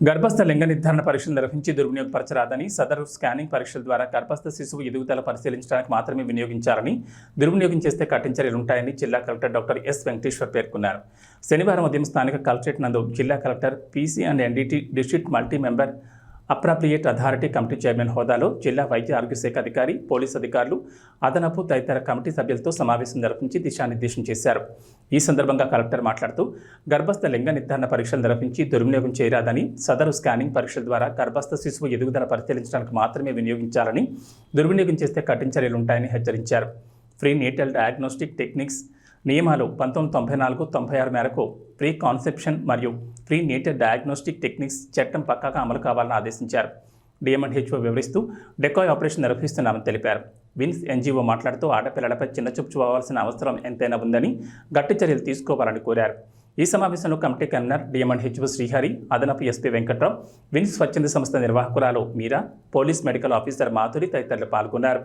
గర్భస్థ లింగ నిర్ధారణ పరీక్షలు నిర్వహించి దుర్వినియోగపరచరాదని సదరు స్కానింగ్ పరీక్షల ద్వారా గర్భస్థ శిశువు ఎదుగుదల పరిశీలించడానికి మాత్రమే వినియోగించాలని దుర్వినియోగం చేస్తే కఠిన చర్యలు ఉంటాయని జిల్లా కలెక్టర్ డాక్టర్ ఎస్ వెంకటేశ్వర్ పేర్కొన్నారు. శనివారం ఉదయం స్థానిక కలెక్టరేట్ నందు జిల్లా collector PC and NDT district multi member appropriate authority committee chairman హోదాలో జిల్లా వైద్య ఆరోగ్య శాఖ అధికారి పోలీస్ అధికారులు అదనపు తదితర కమిటీ సభ్యులతో సమావేశం నిర్వహించి దిశానిర్దేశం చేశారు. ఈ సందర్భంగా కలెక్టర్ మాట్లాడుతూ గర్భస్థ లింగ నిర్ధారణ పరీక్షలు నిర్వహించి దుర్వినియోగం చేయరాదని సదరు స్కానింగ్ పరీక్షల ద్వారా గర్భస్థ శిశువు ఎదుగుదల పరిశీలించడానికి మాత్రమే వినియోగించాలని దుర్వినియోగం చేస్తే కఠిన చర్యలు ఉంటాయని హెచ్చరించారు. ఫ్రీ నేటల్ డయాగ్నోస్టిక్ టెక్నిక్స్ నియమాలు పంతొమ్మిది తొంభై నాలుగు తొంభై ఆరు మేరకు ప్రీ కాన్సెప్షన్ మరియు ప్రీ నేటర్ డయాగ్నోస్టిక్ టెక్నిక్స్ చట్టం పక్కాగా అమలు కావాలని ఆదేశించారు. డిఎంఎండ్హెచ్ఓ వివరిస్తూ డెకాయ్ ఆపరేషన్ నిర్వహిస్తున్నామని తెలిపారు. విన్స్ ఎన్జీఓ మాట్లాడుతూ ఆడపిల్లలపై చిన్నచూపు చూపవలసిన అవసరం ఎంతైనా ఉందని గట్టి చర్యలు తీసుకోవాలని కోరారు. ఈ సమావేశంలో కమిటీ కన్వీనర్ డిఎంఎండ్హెచ్ఓ శ్రీహరి అదనపు ఎస్పీ వెంకట్రావు విన్స్ స్వచ్ఛంద సంస్థ నిర్వాహకురాలు Meera police medical officer Madhuri తదితరులు పాల్గొన్నారు.